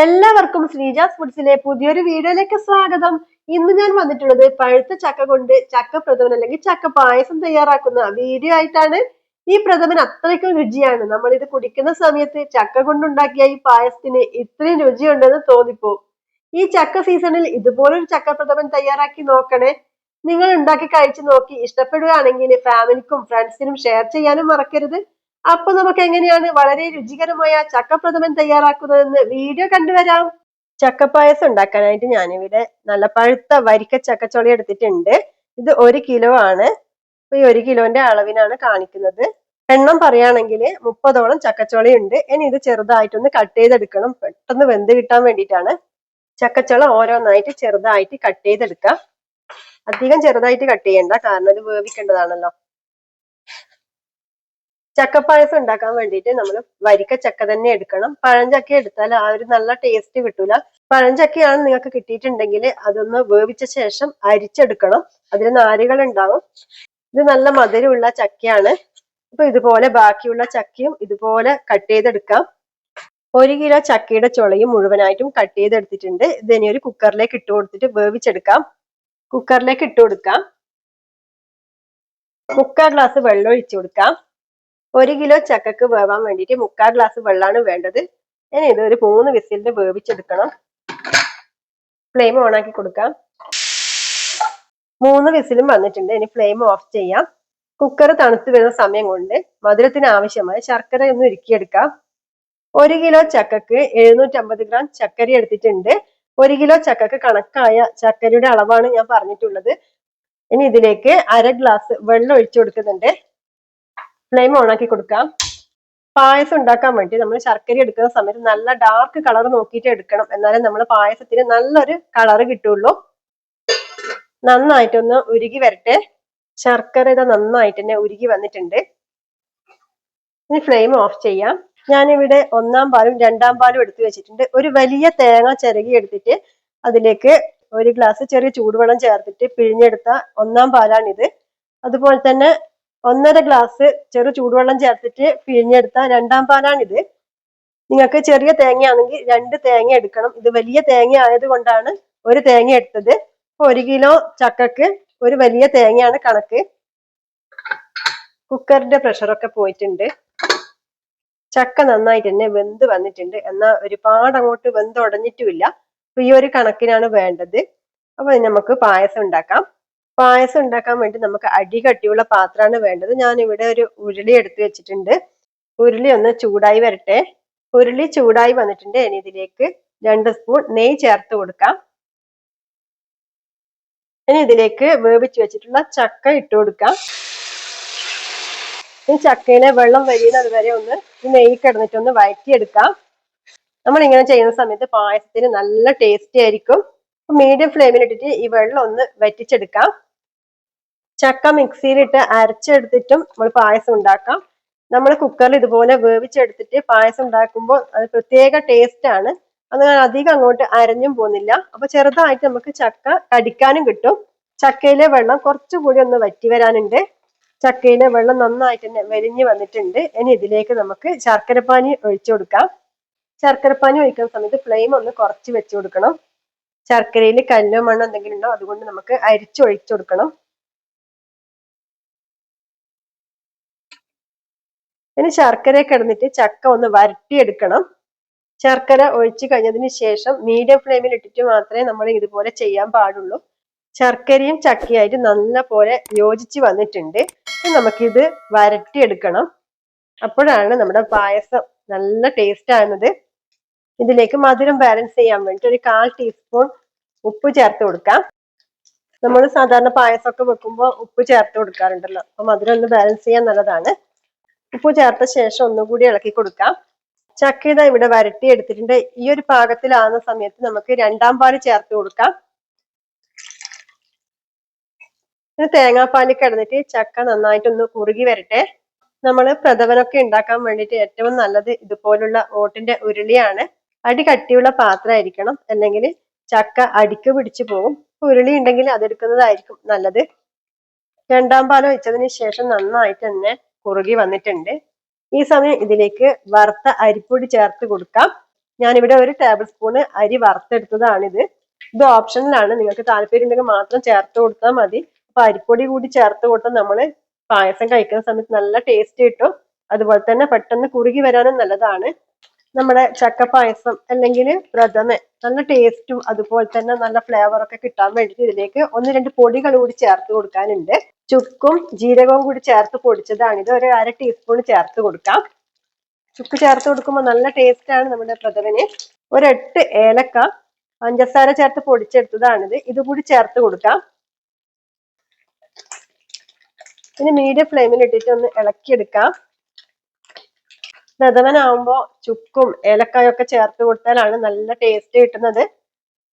എല്ലാവർക്കും ശ്രീജാസ് ഫുഡ്സിലെ പുതിയൊരു വീഡിയോയിലേക്ക് സ്വാഗതം. ഇന്ന് ഞാൻ വന്നിട്ടുള്ളത് പഴുത്ത ചക്ക കൊണ്ട് ചക്ക പ്രഥമൻ അല്ലെങ്കിൽ ചക്ക പായസം തയ്യാറാക്കുന്ന വീഡിയോ ആയിട്ടാണ്. ഈ പ്രഥമൻ അത്രയ്ക്കും രുചിയാണ്. നമ്മൾ ഇത് കുടിക്കുന്ന സമയത്ത് ചക്ക കൊണ്ടുണ്ടാക്കിയ ഈ പായസത്തിന് ഇത്രയും രുചിയുണ്ടെന്ന് തോന്നിപ്പോ. ഈ ചക്ക സീസണിൽ ഇതുപോലൊരു ചക്ക പ്രഥമൻ തയ്യാറാക്കി നോക്കണേ. നിങ്ങൾ ഉണ്ടാക്കി കഴിച്ചു നോക്കി ഇഷ്ടപ്പെടുകയാണെങ്കിൽ ഫാമിലിക്കും ഫ്രണ്ട്സിനും ഷെയർ ചെയ്യാനും മറക്കരുത്. അപ്പൊ നമുക്ക് എങ്ങനെയാണ് വളരെ രുചികരമായ ചക്കപ്രഥമൻ തയ്യാറാക്കുന്നതെന്ന് വീഡിയോ കണ്ടുവരാം. ചക്കപ്പായസം ഉണ്ടാക്കാനായിട്ട് ഞാനിവിടെ നല്ല പഴുത്ത വരിക്ക ചക്കച്ചോളി എടുത്തിട്ടുണ്ട്. ഇത് ഒരു കിലോ ആണ്. അപ്പൊ ഈ ഒരു കിലോന്റെ അളവിനാണ് കാണിക്കുന്നത്. എണ്ണം പറയുകയാണെങ്കിൽ മുപ്പതോളം ചക്കച്ചോളി ഉണ്ട്. ഇനി ഇത് ചെറുതായിട്ടൊന്ന് കട്ട് ചെയ്തെടുക്കണം. പെട്ടെന്ന് വെന്ത് കിട്ടാൻ വേണ്ടിയിട്ടാണ്. ചക്കച്ചോള ഓരോന്നായിട്ട് ചെറുതായിട്ട് കട്ട് ചെയ്തെടുക്കാം. അധികം ചെറുതായിട്ട് കട്ട് ചെയ്യണ്ട. കാരണം ഇത് വേവിക്കേണ്ടതാണല്ലോ. ചക്കപ്പായസം ഉണ്ടാക്കാൻ വേണ്ടിയിട്ട് നമ്മൾ വരിക്ക ചക്ക തന്നെ എടുക്കണം. പഴഞ്ചക്ക എടുത്താൽ ആ ഒരു നല്ല ടേസ്റ്റ് കിട്ടൂല. പഴഞ്ചക്കയാണ് നിങ്ങൾക്ക് കിട്ടിയിട്ടുണ്ടെങ്കിൽ അതൊന്ന് വേവിച്ച ശേഷം അരിച്ചെടുക്കണം. അതിൽ നാരുകൾ ഉണ്ടാവും. ഇത് നല്ല മധുരമുള്ള ചക്കയാണ്. അപ്പൊ ഇതുപോലെ ബാക്കിയുള്ള ചക്കയും ഇതുപോലെ കട്ട് ചെയ്തെടുക്കാം. ഒരു കിലോ ചക്കയുടെ ചുളയും മുഴുവനായിട്ടും കട്ട് ചെയ്തെടുത്തിട്ടുണ്ട്. ഇത് ഇനി ഒരു കുക്കറിലേക്ക് ഇട്ട് കൊടുത്തിട്ട് വേവിച്ചെടുക്കാം. കുക്കറിലേക്ക് ഇട്ട് കൊടുക്കാം. മുക്കാൽ ഗ്ലാസ് വെള്ളം ഒഴിച്ചു കൊടുക്കാം. ഒരു കിലോ ചക്കക്ക് വേവാൻ വേണ്ടിയിട്ട് മുക്കാൽ ഗ്ലാസ് വെള്ളമാണ് വേണ്ടത്. ഇനി ഇത് ഒരു മൂന്ന് വിസിലിന് വേവിച്ചെടുക്കണം. ഫ്ലെയിം ഓൺ ആക്കി കൊടുക്കാം. മൂന്ന് വിസിലും വന്നിട്ടുണ്ട്. ഇനി ഫ്ലെയിം ഓഫ് ചെയ്യാം. കുക്കർ തണുത്ത് വരുന്ന സമയം കൊണ്ട് മധുരത്തിന് ആവശ്യമായ ശർക്കര ഒന്ന് ഉരുക്കിയെടുക്കാം. ഒരു കിലോ ചക്കക്ക് എഴുന്നൂറ്റമ്പത് ഗ്രാം ചക്കര എടുത്തിട്ടുണ്ട്. ഒരു കിലോ ചക്കക്ക് കണക്കായ ചക്കരയുടെ അളവാണ് ഞാൻ പറഞ്ഞിട്ടുള്ളത്. ഇനി ഇതിലേക്ക് അര ഗ്ലാസ് വെള്ളം ഒഴിച്ചു കൊടുക്കുന്നുണ്ട്. ഫ്ലെയിം ഓൺ ആക്കി കൊടുക്കാം. പായസം ഉണ്ടാക്കാൻ വേണ്ടി നമ്മൾ ശർക്കര എടുക്കുന്ന സമയത്ത് നല്ല ഡാർക്ക് കളർ നോക്കിയിട്ട് എടുക്കണം. എന്നാലേ നമ്മൾ പായസത്തിന് നല്ലൊരു കളർ കിട്ടുള്ളൂ. നന്നായിട്ടൊന്ന് ഉരുകി വരട്ടെ. ശർക്കര ഇത് നന്നായിട്ട് തന്നെ ഉരുകി വന്നിട്ടുണ്ട്. ഇനി ഫ്ലെയിം ഓഫ് ചെയ്യാം. ഞാനിവിടെ ഒന്നാം പാലും രണ്ടാം പാലും എടുത്തു വെച്ചിട്ടുണ്ട്. ഒരു വലിയ തേങ്ങ ചിരകി എടുത്തിട്ട് അതിലേക്ക് ഒരു ഗ്ലാസ് ചെറിയ ചൂടുവെള്ളം ചേർത്തിട്ട് പിഴിഞ്ഞെടുത്ത ഒന്നാം പാലാണിത്. അതുപോലെ തന്നെ ഒന്നര ഗ്ലാസ് ചെറു ചൂടുവെള്ളം ചേർത്തിട്ട് പിഴിഞ്ഞെടുത്ത രണ്ടാം പാലാണിത് നിങ്ങൾക്ക് ചെറിയ തേങ്ങയാണെങ്കിൽ രണ്ട് തേങ്ങ എടുക്കണം. ഇത് വലിയ തേങ്ങ ആയതുകൊണ്ടാണ് ഒരു തേങ്ങ എടുത്തത്. ഒരു കിലോ ചക്കക്ക് ഒരു വലിയ തേങ്ങയാണ് കണക്ക്. കുക്കറിന്റെ പ്രഷറൊക്കെ പോയിട്ടുണ്ട്. ചക്ക നന്നായിട്ട് തന്നെ വെന്ത് വന്നിട്ടുണ്ട്. എന്നാൽ ഒരുപാട് അങ്ങോട്ട് വെന്ത് ഉടഞ്ഞിട്ടുമില്ല അപ്പൊ ഈ ഒരു കണക്കിനാണ് വേണ്ടത്. അപ്പൊ നമുക്ക് പായസം ഉണ്ടാക്കാം. പായസം ഉണ്ടാക്കാൻ വേണ്ടി നമുക്ക് അടി കട്ടിയുള്ള പാത്രമാണ് വേണ്ടത്. ഞാൻ ഇവിടെ ഒരു ഉരുളി എടുത്തു വെച്ചിട്ടുണ്ട്. ഉരുളി ഒന്ന് ചൂടായി വരട്ടെ. ഉരുളി ചൂടായി വന്നിട്ടുണ്ട്. ഇനി ഇതിലേക്ക് രണ്ട് സ്പൂൺ നെയ്യ് ചേർത്ത് കൊടുക്കാം. ഇനി ഇതിലേക്ക് വേവിച്ച് വെച്ചിട്ടുള്ള ചക്ക ഇട്ട് കൊടുക്കാം. ഈ ചക്കയിലെ വെള്ളം വരിയുന്നത് വരെ ഒന്ന് നെയ്യ് കിടന്നിട്ട് ഒന്ന് വഴറ്റിയെടുക്കാം. നമ്മൾ ഇങ്ങനെ ചെയ്യുന്ന സമയത്ത് പായസത്തിന് നല്ല ടേസ്റ്റി ആയിരിക്കും. മീഡിയം ഫ്ലെയിമിൽ ഇട്ടിട്ട് ഈ വെള്ളം ഒന്ന് വറ്റിച്ചെടുക്കാം. ചക്ക മിക്സിയിലിട്ട് അരച്ചെടുത്തിട്ടും നമ്മൾ പായസം ഉണ്ടാക്കാം. നമ്മൾ കുക്കറിൽ ഇതുപോലെ വേവിച്ചെടുത്തിട്ട് പായസം ഉണ്ടാക്കുമ്പോൾ അത് പ്രത്യേക ടേസ്റ്റ് ആണ്. അത് അധികം അങ്ങോട്ട് അരഞ്ഞും പോകുന്നില്ല അപ്പൊ ചെറുതായിട്ട് നമുക്ക് ചക്ക കടിക്കാനും കിട്ടും. ചക്കയിലെ വെള്ളം കുറച്ചുകൂടി ഒന്ന് വറ്റി വരാനുണ്ട്. ചക്കയിലെ വെള്ളം നന്നായിട്ട് തന്നെ വലിഞ്ഞു വന്നിട്ടുണ്ട്. ഇനി ഇതിലേക്ക് നമുക്ക് ശർക്കരപ്പാനി ഒഴിച്ചു കൊടുക്കാം. ശർക്കരപ്പാനി ഒഴിക്കുന്ന സമയത്ത് ഫ്ലെയിം ഒന്ന് കുറച്ച് വെച്ചു കൊടുക്കണം. ശർക്കരയിൽ കല്ലോ മണ്ണോ എന്തെങ്കിലും ഉണ്ടോ അതുകൊണ്ട് നമുക്ക് അരിച്ചു ഒഴിച്ചു കൊടുക്കണം. ഇനി ശർക്കര കിടന്നിട്ട് ചക്ക ഒന്ന് വരട്ടിയെടുക്കണം. ശർക്കര ഒഴിച്ചു കഴിഞ്ഞതിന് ശേഷം മീഡിയം ഫ്ലെയിമിൽ ഇട്ടിട്ട് മാത്രമേ നമ്മൾ ഇതുപോലെ ചെയ്യാൻ പാടുള്ളൂ. ശർക്കരയും ചക്കയായിട്ട് നല്ല പോലെ യോജിച്ച് വന്നിട്ടുണ്ട്. നമുക്കിത് വരട്ടിയെടുക്കണം. അപ്പോഴാണ് നമ്മുടെ പായസം നല്ല ടേസ്റ്റ് ആകുന്നത്. ഇതിലേക്ക് മധുരം ബാലൻസ് ചെയ്യാൻ വേണ്ടി ഒരു കാൽ ടീസ്പൂൺ ഉപ്പ് ചേർത്ത് കൊടുക്കാം. നമ്മൾ സാധാരണ പായസമൊക്കെ വെക്കുമ്പോൾ ഉപ്പ് ചേർത്ത് കൊടുക്കാറുണ്ടല്ലോ. അപ്പൊ മധുരം ഒന്ന് ബാലൻസ് ചെയ്യാൻ നല്ലതാണ്. ഉപ്പ് ചേർത്ത ശേഷം ഒന്നുകൂടി ഇളക്കി കൊടുക്കാം. ചക്ക ഇതാ ഇവിടെ വരട്ടി എടുത്തിട്ടുണ്ട്. ഈ ഒരു പാകത്തിലാകുന്ന സമയത്ത് നമുക്ക് രണ്ടാം പാൽ ചേർത്ത് കൊടുക്കാം. ഇത് തേങ്ങാപ്പാൽ കിടന്നിട്ട് ചക്ക നന്നായിട്ടൊന്ന് കുറുകി വരട്ടെ. നമ്മൾ പ്രഥമനൊക്കെ ഉണ്ടാക്കാൻ വേണ്ടിയിട്ട് ഏറ്റവും നല്ലത് ഇതുപോലുള്ള ഓട്ടിന്റെ ഉരുളിയാണ്. അടി കട്ടിയുള്ള പാത്രമായിരിക്കണം. അല്ലെങ്കിൽ ചക്ക അടിക്ക് പിടിച്ചു പോകും ഉരുളി ഉണ്ടെങ്കിൽ അതെടുക്കുന്നതായിരിക്കും നല്ലത്. രണ്ടാം പാലം വെച്ചതിന് ശേഷം നന്നായിട്ട് തന്നെ കുറുകി വന്നിട്ടുണ്ട്. ഈ സമയം ഇതിലേക്ക് വറുത്ത അരിപ്പൊടി ചേർത്ത് കൊടുക്കാം. ഞാനിവിടെ ഒരു ടേബിൾ സ്പൂണ് അരി വറുത്തെടുത്തതാണിത്. ഇത് ഓപ്ഷനിലാണ് നിങ്ങൾക്ക് താല്പര്യം ഉണ്ടെങ്കിൽ മാത്രം ചേർത്ത് കൊടുത്താൽ മതി. അപ്പൊ അരിപ്പൊടി കൂടി ചേർത്ത് കൊടുത്താൽ നമ്മൾ പായസം കഴിക്കുന്ന സമയത്ത് നല്ല ടേസ്റ്റ് കിട്ടും. അതുപോലെ തന്നെ പെട്ടെന്ന് കുറുകി വരാനും നല്ലതാണ്. നമ്മുടെ ചക്ക പായസം അല്ലെങ്കിൽ പ്രഥമ നല്ല ടേസ്റ്റും അതുപോലെ തന്നെ നല്ല ഫ്ലേവറൊക്കെ കിട്ടാൻ വേണ്ടിയിട്ട് ഇതിലേക്ക് ഒന്ന് രണ്ട് പൊടികൾ കൂടി ചേർത്ത് കൊടുക്കാനുണ്ട്. ചുക്കും ജീരകവും കൂടി ചേർത്ത് പൊടിച്ചതാണ്. ഇത് ഒരു അര ടീസ്പൂൺ ചേർത്ത് കൊടുക്കാം. ചുക്ക് ചേർത്ത് കൊടുക്കുമ്പോൾ നല്ല ടേസ്റ്റ് ആണ് നമ്മുടെ പ്രഥമന്. ഒരു എട്ട് ഏലക്ക പഞ്ചസാര ചേർത്ത് പൊടിച്ചെടുത്തതാണിത്. ഇത് കൂടി ചേർത്ത് കൊടുക്കാം. ഇനി മീഡിയം ഫ്ലെയിമിൽ ഇട്ടിട്ട് ഒന്ന് ഇളക്കിയെടുക്കാം. പ്രഥമനാവുമ്പോ ചുക്കും ഏലക്കായും ഒക്കെ ചേർത്ത് കൊടുത്താലാണ് നല്ല ടേസ്റ്റ് കിട്ടുന്നത്.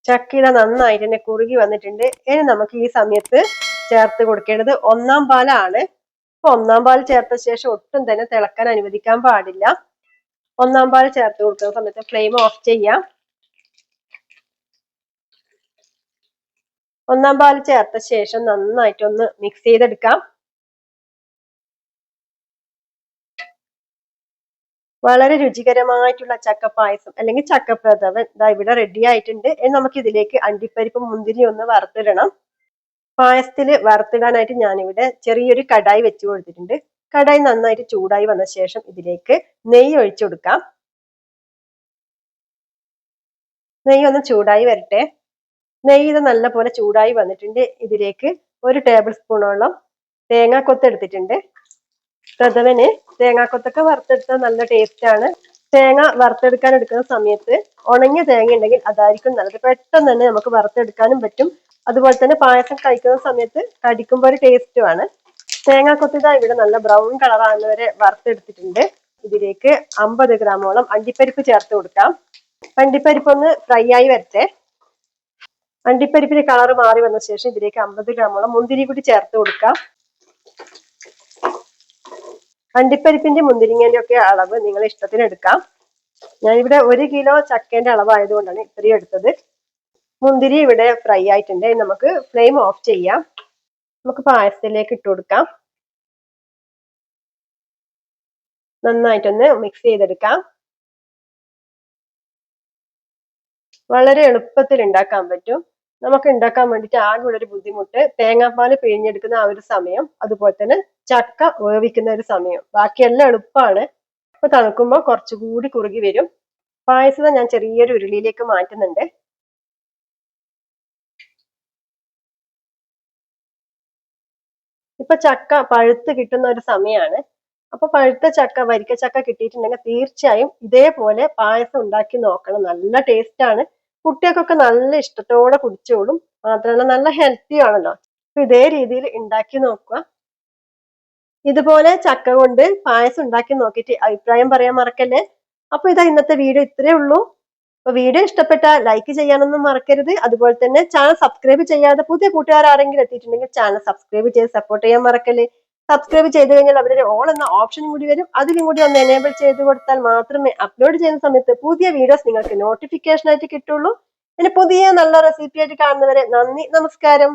ചക്ക ഇത നന്നായിട്ട് തന്നെ കുറുകി വന്നിട്ടുണ്ട്. ഇനി നമുക്ക് ഈ സമയത്ത് ചേർത്ത് കൊടുക്കേണ്ടത് ഒന്നാം പാലാണ്. അപ്പൊ ഒന്നാം പാൽ ചേർത്ത ശേഷം ഒട്ടും തന്നെ തിളക്കാൻ അനുവദിക്കാൻ പാടില്ല. ഒന്നാം പാൽ ചേർത്ത് കൊടുക്കുന്ന സമയത്ത് ഫ്ലെയിം ഓഫ് ചെയ്യാം. ഒന്നാം പാൽ ചേർത്ത ശേഷം നന്നായിട്ട് ഒന്ന് മിക്സ് ചെയ്തെടുക്കാം. വളരെ രുചികരമായിട്ടുള്ള ചക്ക പായസം അല്ലെങ്കിൽ ചക്കപ്രഥമൻ ഇതാ ഇവിടെ റെഡി ആയിട്ടുണ്ട്. നമുക്ക് ഇതിലേക്ക് അണ്ടിപ്പരിപ്പ് മുന്തിരി ഒന്ന് വറുത്തിടണം. പായസത്തിൽ വറുത്തിടാനായിട്ട് ഞാനിവിടെ ചെറിയൊരു കടായി വെച്ച് കൊടുത്തിട്ടുണ്ട്. കടായി നന്നായിട്ട് ചൂടായി വന്ന ശേഷം ഇതിലേക്ക് നെയ്യ് ഒഴിച്ചു കൊടുക്കാം. നെയ്യ് ഒന്ന് ചൂടായി വരട്ടെ. നെയ്യ് ഇത് നല്ലപോലെ ചൂടായി വന്നിട്ടുണ്ട്. ഇതിലേക്ക് ഒരു ടേബിൾ സ്പൂണോളം തേങ്ങാക്കൊത്ത് എടുത്തിട്ടുണ്ട്. പ്രഥമന് തേങ്ങാക്കൊത്തൊക്കെ വറുത്തെടുത്താൽ നല്ല ടേസ്റ്റ് ആണ്. തേങ്ങ വറുത്തെടുക്കാൻ എടുക്കുന്ന സമയത്ത് ഉണങ്ങിയ തേങ്ങ ഉണ്ടെങ്കിൽ അതായിരിക്കും നല്ലത്. പെട്ടെന്ന് തന്നെ നമുക്ക് വറുത്തെടുക്കാനും പറ്റും. അതുപോലെ തന്നെ പായസം കഴിക്കുന്ന സമയത്ത് കടിക്കുമ്പോൾ ഒരു ടേസ്റ്റുമാണ് തേങ്ങ ഇതാ ഇവിടെ നല്ല ബ്രൗൺ കളർ ആകുന്നവരെ വറുത്തെടുത്തിട്ടുണ്ട്. ഇതിലേക്ക് അമ്പത് ഗ്രാമോളം അണ്ടിപ്പരിപ്പ് ചേർത്ത് കൊടുക്കാം. അണ്ടിപ്പരിപ്പ് ഒന്ന് ഫ്രൈ ആയി വരട്ടെ. അണ്ടിപ്പരിപ്പിന്റെ കളർ മാറി വന്ന ശേഷം ഇതിലേക്ക് അമ്പത് ഗ്രാമോളം മുന്തിരി കൂടി ചേർത്ത് കൊടുക്കാം. അണ്ടിപ്പരിപ്പിന്റെ മുന്തിരിങ്ങേന്റെ ഒക്കെ അളവ് നിങ്ങളെ ഇഷ്ടത്തിന് എടുക്കാം. ഞാനിവിടെ ഒരു കിലോ ചക്കേന്റെ അളവായതുകൊണ്ടാണ് ഇത്രയും എടുത്തത്. മുന്തിരി ഇവിടെ ഫ്രൈ ആയിട്ടുണ്ട്. നമുക്ക് ഫ്ലെയിം ഓഫ് ചെയ്യാം. നമുക്ക് പായസത്തിലേക്ക് ഇട്ട് കൊടുക്കാം. നന്നായിട്ടൊന്ന് മിക്സ് ചെയ്തെടുക്കാം. വളരെ എളുപ്പത്തിൽ ഉണ്ടാക്കാൻ പറ്റും. നമുക്ക് ഉണ്ടാക്കാൻ വേണ്ടിയിട്ട് ആകെയുള്ള ഒരു ബുദ്ധിമുട്ട് തേങ്ങാപ്പാൽ പിഴിഞ്ഞെടുക്കുന്ന ആ ഒരു സമയം അതുപോലെ തന്നെ ചക്ക വേവിക്കുന്ന ഒരു സമയം. ബാക്കിയെല്ലാം എളുപ്പമാണ്. അപ്പൊ തണുക്കുമ്പോൾ കുറച്ചുകൂടി കുറുകി വരും. പായസം ഞാൻ ചെറിയൊരു ഉരുളിയിലേക്ക് മാറ്റുന്നുണ്ട്. ഇപ്പൊ ചക്ക പഴുത്ത് കിട്ടുന്ന ഒരു സമയമാണ് അപ്പൊ പഴുത്ത ചക്ക വരിക്ക ചക്ക കിട്ടിയിട്ടുണ്ടെങ്കിൽ തീർച്ചയായും ഇതേപോലെ പായസം ഉണ്ടാക്കി നോക്കണം. നല്ല ടേസ്റ്റ് ആണ്. കുട്ടികൾക്കൊക്കെ നല്ല ഇഷ്ടത്തോടെ കുടിച്ചോളും. മാത്രമല്ല നല്ല ഹെൽത്തി ആണല്ലോ. അപ്പൊ ഇതേ രീതിയിൽ ഉണ്ടാക്കി നോക്കുക. ഇതുപോലെ ചക്ക കൊണ്ട് പായസം ഉണ്ടാക്കി നോക്കിയിട്ട് അഭിപ്രായം പറയാൻ മറക്കല്ലേ? അപ്പൊ ഇതാ ഇന്നത്തെ വീഡിയോ ഇത്രയേ ഉള്ളൂ. അപ്പൊ വീഡിയോ ഇഷ്ടപ്പെട്ട ലൈക്ക് ചെയ്യാനൊന്നും മറക്കരുത്. അതുപോലെ തന്നെ ചാനൽ സബ്സ്ക്രൈബ് ചെയ്യാതെ പുതിയ കൂട്ടുകാർ ആരെങ്കിലും എത്തിയിട്ടുണ്ടെങ്കിൽ ചാനൽ സബ്സ്ക്രൈബ് ചെയ്ത് സപ്പോർട്ട് ചെയ്യാൻ മറക്കല്ലേ. സബ്സ്ക്രൈബ് ചെയ്ത് കഴിഞ്ഞാൽ അവരുടെ ഓൾ എന്ന ഓപ്ഷൻ കൂടി വരും. അതിലും കൂടി ഒന്ന് എനേബിൾ ചെയ്ത് കൊടുത്താൽ മാത്രമേ അപ്ലോഡ് ചെയ്യുന്ന സമയത്ത് പുതിയ വീഡിയോസ് നിങ്ങൾക്ക് നോട്ടിഫിക്കേഷൻ ആയിട്ട് കിട്ടുള്ളൂ. പിന്നെ പുതിയ നല്ല റെസിപ്പി ആയിട്ട് കാണുന്നവരെ നന്ദി നമസ്കാരം.